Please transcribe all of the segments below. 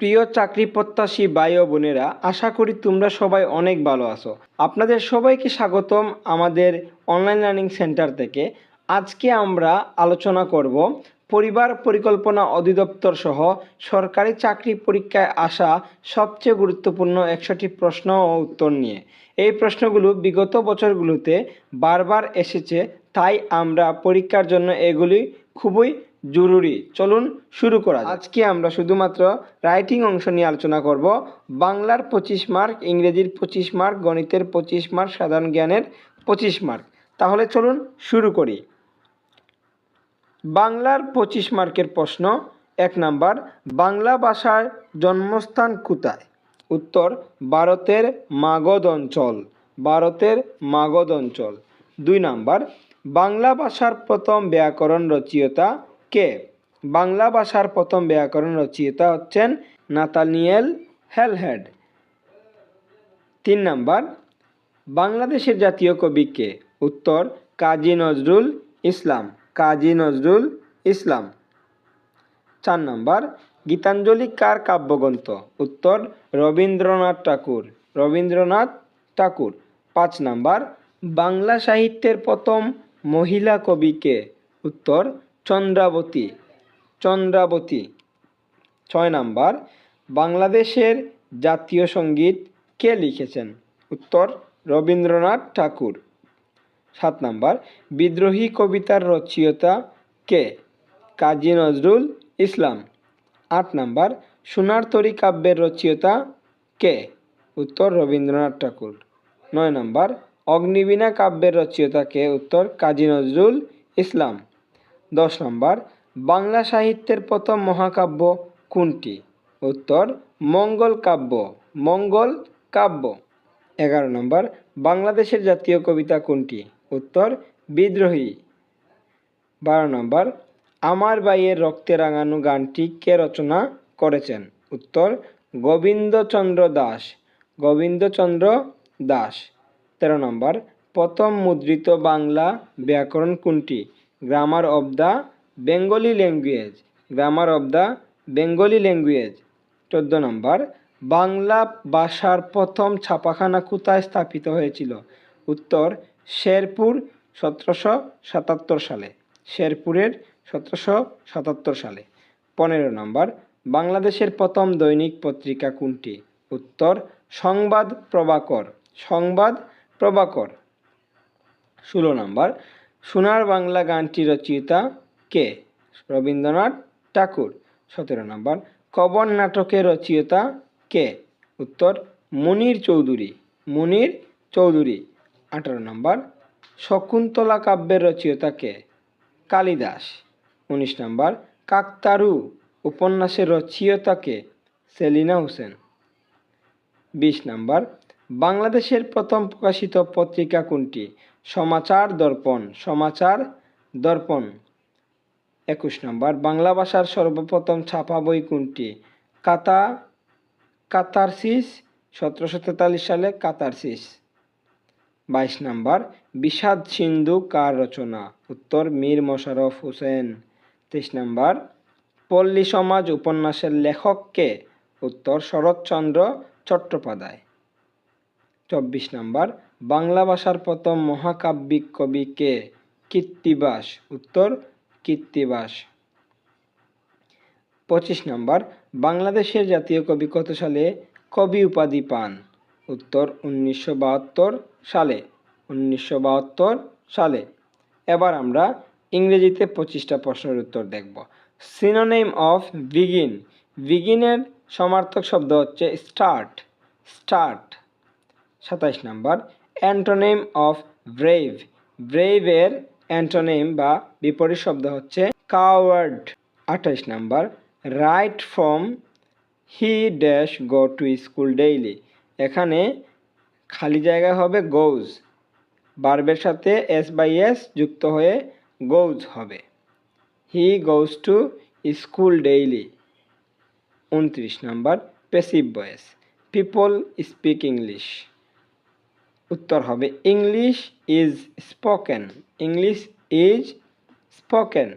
প্রিয় চাকরি প্রত্যাশী ভাই ও বোনেরা, আশা করি তোমরা সবাই অনেক ভালো আছো। আপনাদের সবাইকে স্বাগতম আমাদের অনলাইন লার্নিং সেন্টার থেকে। আজকে আমরা আলোচনা করব পরিবার পরিকল্পনা অধিদপ্তর সহ সরকারি চাকরি পরীক্ষায় আসা সবচেয়ে গুরুত্বপূর্ণ একশোটি প্রশ্ন ও উত্তর নিয়ে। এই প্রশ্নগুলো বিগত বছরগুলোতে বারবার এসেছে, তাই আমরা পরীক্ষার জন্য এগুলি খুবই জরুরি। চলুন শুরু করা আজকে আমরা শুধুমাত্র রাইটিং অংশ নিয়ে আলোচনা করব। বাংলার পঁচিশ মার্ক, ইংরেজির পঁচিশ মার্ক, গণিতের পঁচিশ মার্ক, সাধারণ জ্ঞানের পঁচিশ মার্ক। তাহলে চলুন শুরু করি। বাংলার পঁচিশ মার্কের প্রশ্ন, এক নাম্বার, বাংলা ভাষার জন্মস্থান কোথায়? উত্তর, ভারতের মাগধ অঞ্চল। ভারতের মাগধ অঞ্চল। দুই নাম্বার, বাংলা ভাষার প্রথম ব্যাকরণ রচয়িতা কে? বাংলা ভাষার প্রথম ব্যাকরণ রচয়িতা হচ্ছেন নাতানিয়েল হেলহেড। তিন নাম্বার, বাংলাদেশের জাতীয় কবি কে? উত্তর, কাজী নজরুল ইসলাম। কাজী নজরুল ইসলাম। চার নম্বর, গীতাঞ্জলি কার কাব্যগ্রন্থ? উত্তর, রবীন্দ্রনাথ ঠাকুর। রবীন্দ্রনাথ ঠাকুর। পাঁচ নাম্বার, বাংলা সাহিত্যের প্রথম মহিলা কবি কে? উত্তর চন্দ্রাবতী চন্দ্রাবতী। ছয় নাম্বার, বাংলাদেশের জাতীয় সংগীত কে লিখেছেন? উত্তর, রবীন্দ্রনাথ ঠাকুর। সাত নাম্বার, বিদ্রোহী কবিতার রচয়িতা কে? কাজী নজরুল ইসলাম। আট নাম্বার, সোনার তরী কাব্যের রচয়িতা কে? উত্তর, রবীন্দ্রনাথ ঠাকুর। নয় নাম্বার, অগ্নিবীণা কাব্যের রচয়িতা কে? উত্তর, কাজী নজরুল ইসলাম। দশ নম্বর, বাংলা সাহিত্যের প্রথম মহাকাব্য কোনটি? উত্তর, মঙ্গল কাব্য মঙ্গল কাব্য। এগারো নম্বর, বাংলাদেশের জাতীয় কবিতা কোনটি? উত্তর, বিদ্রোহী। বারো নম্বর, আমার বাইয়ের রক্তে রাঙানো গানটি কে রচনা করেছেন? উত্তর, গোবিন্দচন্দ্র দাস। গোবিন্দচন্দ্র দাস। তেরো নম্বর, প্রথম মুদ্রিত বাংলা ব্যাকরণ কোনটি? Grammar of the Bengali language grammar of the Bengali language চোদ্দ নম্বর, বাংলা ভাষার প্রথম ছাপাখানা কোথায় স্থাপিত হয়েছিল? উত্তর, শেরপুর সতেরোশো সাতাত্তর সালে। শেরপুরের সতেরোশো সাতাত্তর সালে। পনেরো নম্বর, বাংলাদেশের প্রথম দৈনিক পত্রিকা কোনটি? উত্তর, সংবাদ প্রভাকর। সংবাদ প্রভাকর। ষোলো নম্বর সোনার বাংলা গানটি রচয়িতা কে? রবীন্দ্রনাথ ঠাকুর। সতেরো নম্বর, কবর নাটকের রচয়িতা কে? উত্তর, মনির চৌধুরী। মনির চৌধুরী। আঠারো নম্বর, শকুন্তলা কাব্যের রচয়িতা কে? কালিদাস। উনিশ নম্বর, কাকতারু উপন্যাসের রচয়িতা কে? সেলিনা হোসেন। বিশ নাম্বার, বাংলাদেশের প্রথম প্রকাশিত পত্রিকা কোনটি? সমাচার দর্পণ সমাচার দর্পণ। একুশ নম্বর, বাংলা ভাষার সর্বপ্রথম ছাপা বই কোনটি? কাতা, কাতারসিস, সতেরোশো তেতাল্লিশ সালে কাতারসিস। বাইশ নাম্বার, বিষাদ সিন্ধু কার রচনা? উত্তর, মীর মোশারফ হোসেন। তেইশ নাম্বার, পল্লী সমাজ উপন্যাসের লেখক কে? উত্তর, শরৎচন্দ্র চট্টোপাধ্যায়। চব্বিশ নাম্বার বাংলা ভাষার প্রথম মহাকাব্যিক কবি কে? কীর্তিবাস। উত্তর, কীর্তিবাস। পঁচিশ নাম্বার, বাংলাদেশের জাতীয় কবি কত সালে কবি উপাধি পান? উত্তর, উনিশশো বাহাত্তর সালে। উনিশশো বাহাত্তর সালে। এবার আমরা ইংরেজিতে পঁচিশটা প্রশ্নের উত্তর দেখব। সিনোনেম অফ বিগিন বিগিনের সমার্থক শব্দ হচ্ছে স্টার্ট স্টার্ট সাতাইশ নাম্বার অ্যান্টোনেম অফ ব্রেভ ব্রেভের অ্যান্টোনেম বা বিপরীত শব্দ হচ্ছে কাওয়ার্ড আঠাইশ number right from he dash go to school daily এখানে খালি জায়গায় হবে গোজ বার্বের সাথে এস বাই এস যুক্ত হয়ে গোজ হবে। He goes to school daily উনত্রিশ number passive voice people speak English উত্তর হবে English is spoken English is spoken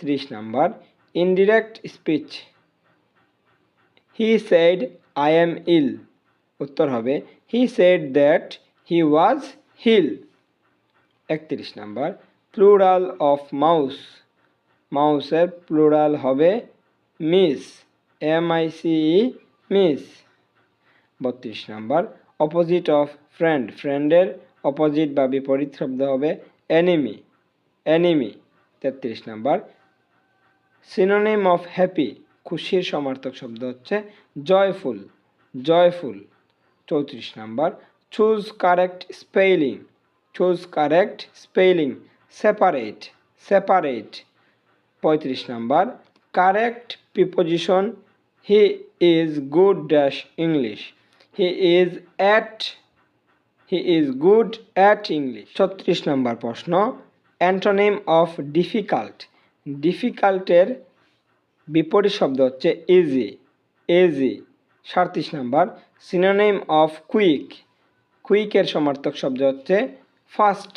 ত্রিশ number indirect speech he said I am ill উত্তর হবে he said that he was hill একত্রিশ number plural of mouse মাউসের plural হবে mice M I C mice বত্রিশ number opposite of friend ফ্রেন্ডের opposite বা বিপরীত শব্দ হবে এনিমি এনিমি তেত্রিশ নাম্বার। সিনোনিম অফ হ্যাপি খুশির সমার্থক শব্দ হচ্ছে জয়ফুল জয়ফুল চৌত্রিশ number. Choose correct spelling choose correct spelling separate separate পঁয়ত্রিশ number. Correct preposition he is good dash English he is at he is good at English ছত্রিশ number প্রশ্ন, antonym of difficult. ডিফিকাল্টের বিপরীত শব্দ হচ্ছে easy easy সাঁত্রিশ number, synonym of quick. কুইকের সমার্থক শব্দ হচ্ছে ফাস্ট।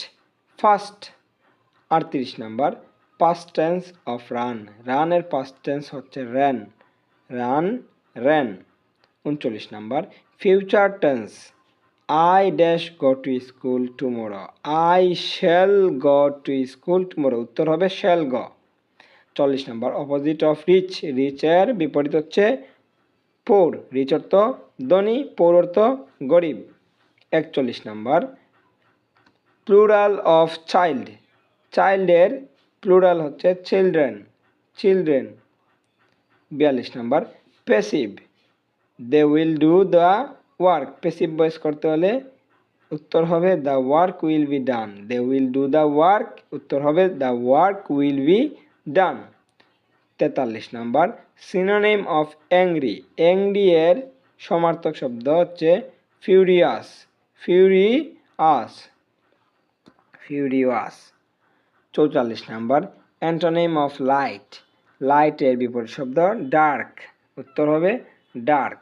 ফাস্ট, আটত্রিশ number past tense of run রানের পাস্ট টেন্স হচ্ছে র্যান রান র্যান উনচল্লিশ number. Future tense I dash go to school tomorrow I shall go to school tomorrow উত্তর হবে শ্যাল গ চল্লিশ নাম্বার অপোজিট অফ রিচ রিচের বিপরীত হচ্ছে পোর rich অর্থ ধনী পোর অর্থ গরিব। একচল্লিশ নাম্বার প্লুরাল অফ চাইল্ড চাইল্ডের প্লুরাল হচ্ছে চিলড্রেন চিলড্রেন বিয়াল্লিশ number passive they will do the work passive voice করতে হলে উত্তর হবে the work will be done they will do the work উত্তর হবে the work will be done তেতাল্লিশ number synonym of angry angry এর সমার্থক শব্দ হচ্ছে ফিউরিয়াস ফিউরিয়াস ফিউরিয়াস চৌচল্লিশ নাম্বার অ্যান্টোনেম অফ লাইট লাইটের বিপরীত শব্দ ডার্ক উত্তর হবে ডার্ক।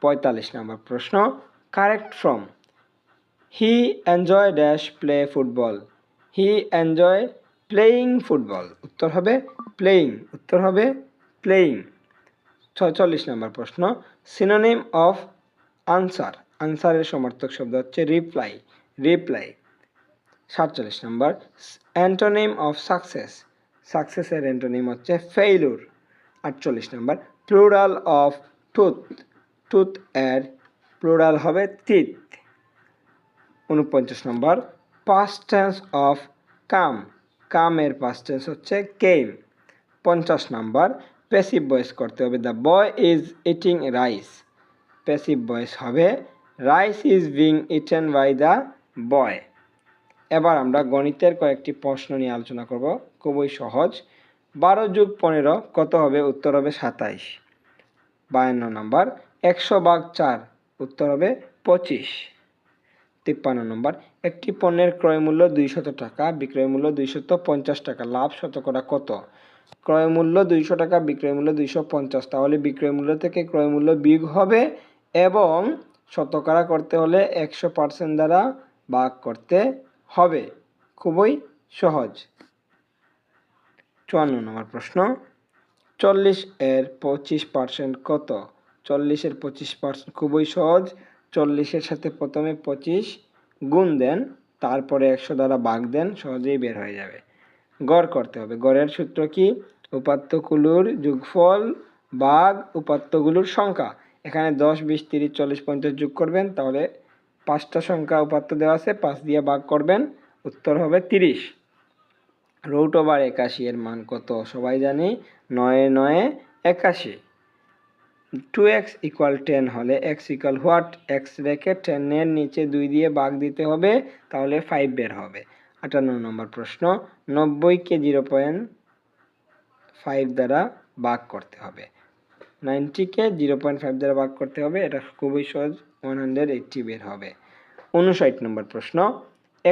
পঁয়তাল্লিশ নম্বর প্রশ্ন, correct from. He enjoy dash play football. He enjoy playing football. উত্তর হবে প্লেয়িং। উত্তর হবে প্লেয়িং। ছয়চল্লিশ নম্বর প্রশ্ন, সিনোনিম অফ আনসার। আনসারের সমর্থক শব্দ হচ্ছে রিপ্লাই। রিপ্লাই। সাতচল্লিশ নম্বর, অ্যান্টোনিম অফ সাকসেস। সাকসেসের অ্যান্টোনিম হচ্ছে ফেইলুর। আটচল্লিশ number, plural of tooth tooth এর প্লুরাল হবে তিত। উনপঞ্চাশ number past tense of come. কামের পাস্ট টেন্স হচ্ছে কেম পঞ্চাশ নম্বর প্যাসিভ ভয়েস করতে হবে the boy is eating rice passive voice হবে rice is being eaten by the boy এবার আমরা গণিতের কয়েকটি প্রশ্ন নিয়ে আলোচনা করব। খুবই সহজ। বারো যুগ পনেরো, কত হবে? উত্তর হবে সাতাইশ। বায়ান্ন নম্বর, একশো ভাগ চার, উত্তর হবে পঁচিশ। তিপ্পান্ন নম্বর, একটি পণ্যের ক্রয় মূল্য দুইশত টাকা, বিক্রয় মূল্য দুইশত পঞ্চাশ টাকা, লাভ শতকরা কত? ক্রয় মূল্য দুইশো টাকা, বিক্রয় মূল্য দুইশো পঞ্চাশ, তাহলে বিক্রয় মূল্য থেকে ক্রয় মূল্য বিগ হবে এবং শতকরা করতে হলে একশো পার্সেন্ট দ্বারা ভাগ করতে হবে। খুবই সহজ। চুয়ান্ন নম্বর প্রশ্ন চল্লিশ এর পঁচিশ পার্সেন্ট কত? চল্লিশের পঁচিশ পার্সেন্ট খুবই সহজ। চল্লিশের সাথে প্রথমে পঁচিশ গুণ দেন, তারপরে একশো দ্বারা ভাগ দেন, সহজেই বের হয়ে যাবে। গড় করতে হবে। গড়ের সূত্র কি? উপাত্তগুলোর যোগফল ভাগ উপাত্তগুলোর সংখ্যা। এখানে দশ, বিশ, তিরিশ, চল্লিশ, পঞ্চাশ যোগ করবেন, তাহলে পাঁচটা সংখ্যা উপাত্ত দেওয়া আছে, পাঁচ দিয়ে ভাগ করবেন, উত্তর হবে তিরিশ। রুট ওভার একাশি এর মান কত? সবাই জানি? নয়ে নয়ে, একাশি। টু এক্স ইকুয়াল টেন হলে এক্স ইকুয়াল হোয়াট এক্স রেখে টেনের নিচে দুই দিয়ে ভাগ দিতে হবে, তাহলে ফাইভ বের হবে। আটান্ন নম্বর প্রশ্ন নব্বইকে জিরো পয়েন্ট ফাইভ দ্বারা ভাগ করতে হবে। নাইনটিকে জিরো পয়েন্ট ফাইভ দ্বারা ভাগ করতে হবে, এটা খুবই সহজ ওয়ান হান্ড্রেড এইটটি বের হবে। উনষাট নম্বর প্রশ্ন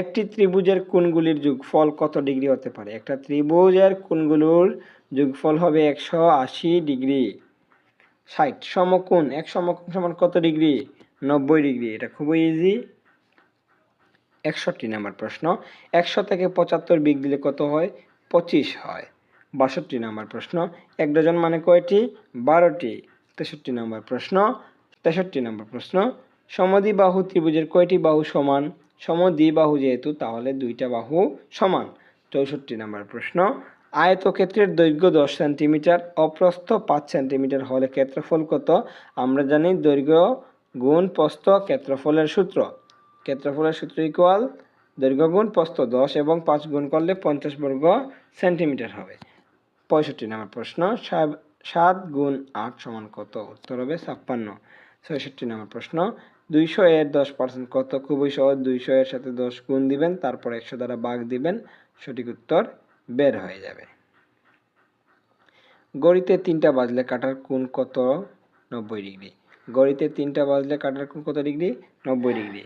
একটি ত্রিভুজের কোণগুলির যোগফল কত ডিগ্রি হতে পারে? একটা ত্রিভুজের কোণগুলোর যোগফল হবে একশো আশি ডিগ্রি। ষাট, সমকোণ, এক সমকোণ সমান কত ডিগ্রি? নব্বই ডিগ্রি। এটা খুবই ইজি একষট্টি নাম্বার প্রশ্ন। একশো থেকে পঁচাত্তর বিগ দিলে কত হয়? পঁচিশ হয়। বাষট্টি নাম্বার প্রশ্ন। এক ডজন মানে কয়টি? বারোটি। তেষট্টি নাম্বার প্রশ্ন। তেষট্টি নাম্বার প্রশ্ন। সমদ্বিবাহু ত্রিভুজের কয়টি বাহু সমান? সমদ্বিবাহু যেহেতু, তাহলে দুইটা বাহু সমান। চৌষট্টি নম্বর প্রশ্ন, আয়তক্ষেত্রের দৈর্ঘ্য দশ সেন্টিমিটার, অপ্রস্থ পাঁচ সেন্টিমিটার হলে ক্ষেত্রফল কত? আমরা জানি দৈর্ঘ্য গুণ প্রস্থ ক্ষেত্রফলের সূত্র। ক্ষেত্রফলের সূত্র ইকুয়াল দৈর্ঘ্য গুণ প্রস্থ দশ এবং পাঁচ গুণ করলে পঞ্চাশ বর্গ সেন্টিমিটার হবে। পঁয়ষট্টি নম্বর প্রশ্ন সাত গুণ আট সমান কত? উত্তর হবে ছাপ্পান্ন। ছয়ষট্টি নম্বর প্রশ্ন দুইশো এর দশ পার্সেন্ট কত? খুবই সহজ। দুইশো এর সাথে দশ গুণ দিবেন, তারপর একশো দ্বারা ভাগ দিবেন। সঠিক উত্তর বের হয়ে যাবে। গড়িতে তিনটা বাজলে কাটার কোণ কত? নব্বই ডিগ্রি। গড়িতে তিনটা বাজলে কাটার কোণ কত ডিগ্রি? নব্বই ডিগ্রি।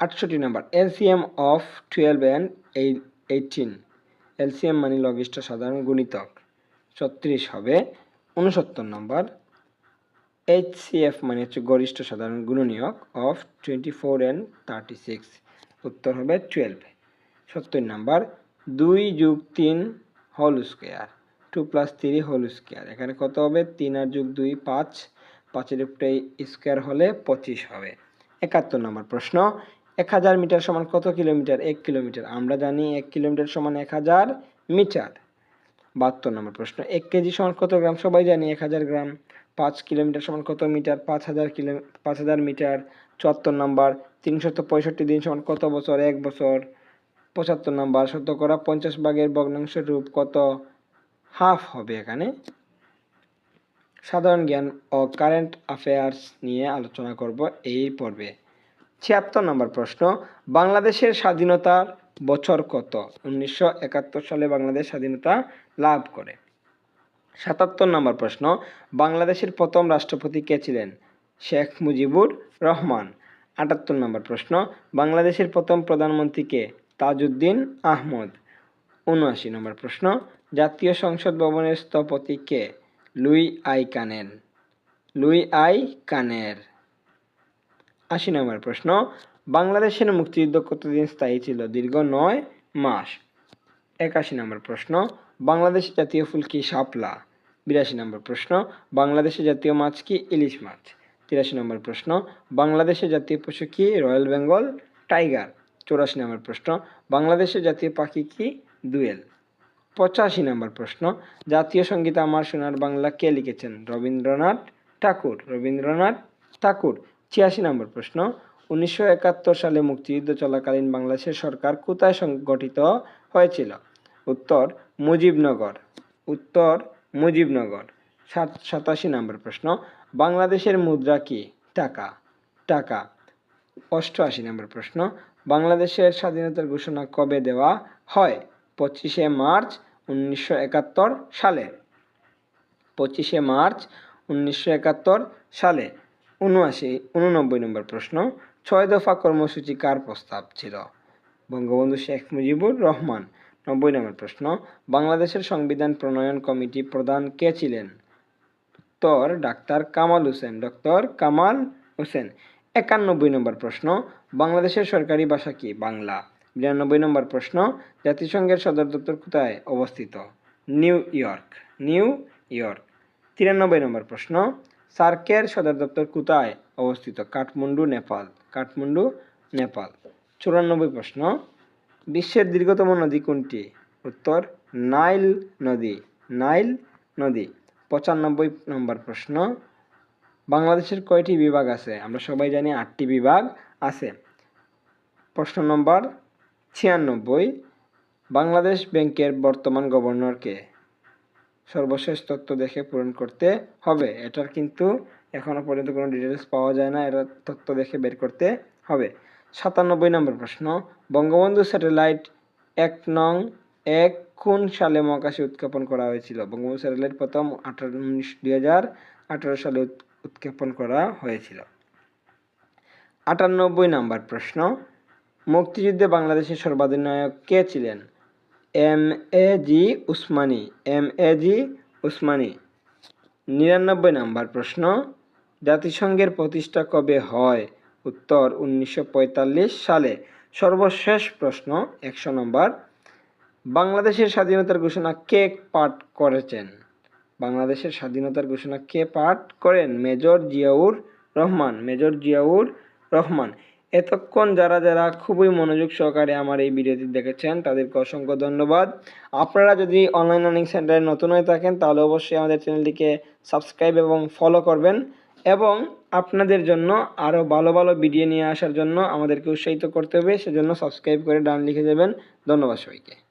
আটষট্টি number. LCM of twelve and eighteen. LCM মানে লঘিষ্ঠ সাধারণ গুণিতক। ছত্রিশ হবে উনসত্তর নম্বর। এইচসিএফ মানে হচ্ছে গরিষ্ঠ সাধারণ গুণনীয়ক of twenty four and thirty six উত্তর হবে টুয়েলভ সত্তর নাম্বার, দুই যুগ তিন whole square two plus three whole square এখানে কত হবে? তিন আর যুগ দুই, পাঁচ। পাঁচের উপরে স্কোয়ার হলে পঁচিশ হবে। একাত্তর নম্বর প্রশ্ন, এক হাজার মিটার সমান কত কিলোমিটার? এক কিলোমিটার। আমরা জানি এক কিলোমিটার সমান এক হাজার মিটার। বাহাত্তর নম্বর প্রশ্ন, এক কেজি সমান কত গ্রাম? সবাই জানি এক হাজার গ্রাম। পাঁচ কিলোমিটার সমান কত মিটার? পাঁচ হাজার কিলো, পাঁচ হাজার মিটার, চুয়াত্তর নাম্বার, তিনশত পঁয়ষট্টি দিন সমান কত বছর? এক বছর। পঁচাত্তর নম্বর শতকরা পঞ্চাশ ভাগের ভগ্নাংশ রূপ কত? হাফ হবে এখানে। সাধারণ জ্ঞান ও কারেন্ট অ্যাফেয়ার্স নিয়ে আলোচনা করব এই পর্বে। ছিয়াত্তর নম্বর প্রশ্ন, বাংলাদেশের স্বাধীনতার বছর কত? উনিশশো একাত্তর সালে বাংলাদেশ স্বাধীনতা লাভ করে। সাতাত্তর নম্বর প্রশ্ন, বাংলাদেশের প্রথম রাষ্ট্রপতি কে ছিলেন? শেখ মুজিবুর রহমান। আটাত্তর নম্বর প্রশ্ন, বাংলাদেশের প্রথম প্রধানমন্ত্রী কে? তাজউদ্দিন আহমদ। উনআশি নম্বর প্রশ্ন, জাতীয় সংসদ ভবনের স্থপতি কে? লুই আই কানের লুই আই কানের আশি নম্বর প্রশ্ন, বাংলাদেশের মুক্তিযুদ্ধ কতদিন স্থায়ী ছিল? দীর্ঘ নয় মাস। একাশি নম্বর প্রশ্ন বাংলাদেশের জাতীয় ফুল কি শাপলা? বিরাশি নম্বর প্রশ্ন, বাংলাদেশের জাতীয় মাছ কি ইলিশ মাছ? তিরাশি নম্বর প্রশ্ন, বাংলাদেশের জাতীয় পশু কি রয়্যাল বেঙ্গল টাইগার? চৌরাশি নম্বর প্রশ্ন, বাংলাদেশের জাতীয় পাখি কি দুয়েল? পঁচাশি নম্বর প্রশ্ন, জাতীয় সংগীত আমার সোনার বাংলা কে লিখেছেন? রবীন্দ্রনাথ ঠাকুর। রবীন্দ্রনাথ ঠাকুর। ছিয়াশি নম্বর প্রশ্ন, উনিশশো একাত্তর সালে মুক্তিযুদ্ধ চলাকালীন বাংলাদেশের সরকার কোথায় সংগঠিত হয়েছিল? উত্তর মুজিবনগর। উত্তর মুজিবনগর। সাত, সাতাশি নম্বর প্রশ্ন, বাংলাদেশের মুদ্রা কি? টাকা। টাকা। অষ্টআশি নম্বর প্রশ্ন, বাংলাদেশের স্বাধীনতার ঘোষণা কবে দেওয়া হয়? পঁচিশে মার্চ উনিশশো একাত্তর সালে। পঁচিশে মার্চ উনিশশো একাত্তর সালে। উনআশি, উননব্বই নম্বর প্রশ্ন, ছয় দফা কর্মসূচি কার প্রস্তাব ছিল? বঙ্গবন্ধু শেখ মুজিবুর রহমান। নব্বই নম্বর প্রশ্ন, বাংলাদেশের সংবিধান প্রণয়ন কমিটি প্রধান কে ছিলেন? উত্তর, ডাক্তার কামাল হোসেন, ডক্টর কামাল হোসেন। একানব্বই নম্বর প্রশ্ন, বাংলাদেশের সরকারি ভাষা কি? বাংলা। বিরানব্বই নম্বর প্রশ্ন, জাতিসংঘের সদর দপ্তর কোথায় অবস্থিত? New York. New York. তিরানব্বই নম্বর প্রশ্ন, সার্কের সদর দপ্তর কোথায় অবস্থিত? কাঠমান্ডু, নেপাল। কাঠমান্ডু, নেপাল। চুরানব্বই প্রশ্ন বিশ্বের দীর্ঘতম নদী কোনটি? উত্তর, নাইল নদী। নাইল নদী। পঁচানব্বই নম্বর প্রশ্ন। বাংলাদেশের কয়টি বিভাগ আছে? আমরা সবাই জানি আটটি বিভাগ আছে। প্রশ্ন নম্বর ছিয়ানব্বই। বাংলাদেশ ব্যাংকের বর্তমান গভর্নরকে সর্বশেষ তথ্য দেখে পূরণ করতে হবে। এটার কিন্তু এখনও পর্যন্ত কোনো ডিটেলস পাওয়া যায় না। এটা তথ্য দেখে বের করতে হবে। সাতানব্বই নম্বর প্রশ্ন, বঙ্গবন্ধু স্যাটেলাইট এক নং এক কোন সালে মহাকাশে উৎক্ষেপণ করা হয়েছিল? বঙ্গবন্ধু স্যাটেলাইট প্রথম আঠারো উনিশ দুই হাজার আঠারো সালে উৎ- উৎক্ষেপণ করা হয়েছিল। আটানব্বই নাম্বার প্রশ্ন, মুক্তিযুদ্ধে বাংলাদেশের সর্বাধিনায়ক কে ছিলেন? M A G Osmani, M A G Osmani. নিরানব্বই নাম্বার প্রশ্ন, জাতিসংঘের প্রতিষ্ঠা কবে হয়? উত্তর উনিশশো পঁয়তাল্লিশ সালে। সর্বশেষ প্রশ্ন, একশো নম্বর। বাংলাদেশের স্বাধীনতার ঘোষণা কে পাঠ করেছেন? বাংলাদেশের স্বাধীনতার ঘোষণা কে পাঠ করেন? মেজর জিয়াউর রহমান। মেজর জিয়াউর রহমান। এতক্ষণ যারা যারা খুবই মনোযোগ সহকারে আমার এই ভিডিওটি দেখেছেন, তাদেরকে অসংখ্য ধন্যবাদ। আপনারা যদি অনলাইন লার্নিং সেন্টারে নতুন হয়ে থাকেন, তাহলে অবশ্যই আমাদের চ্যানেলটিকে সাবস্ক্রাইব এবং ফলো করবেন। এবং আপনাদের জন্য আরও ভালো ভালো ভিডিও নিয়ে আসার জন্য আমাদেরকে উৎসাহিত করতে হবে। সেজন্য সাবস্ক্রাইব করে ডান লিখে দেবেন ধন্যবাদ সবাইকে।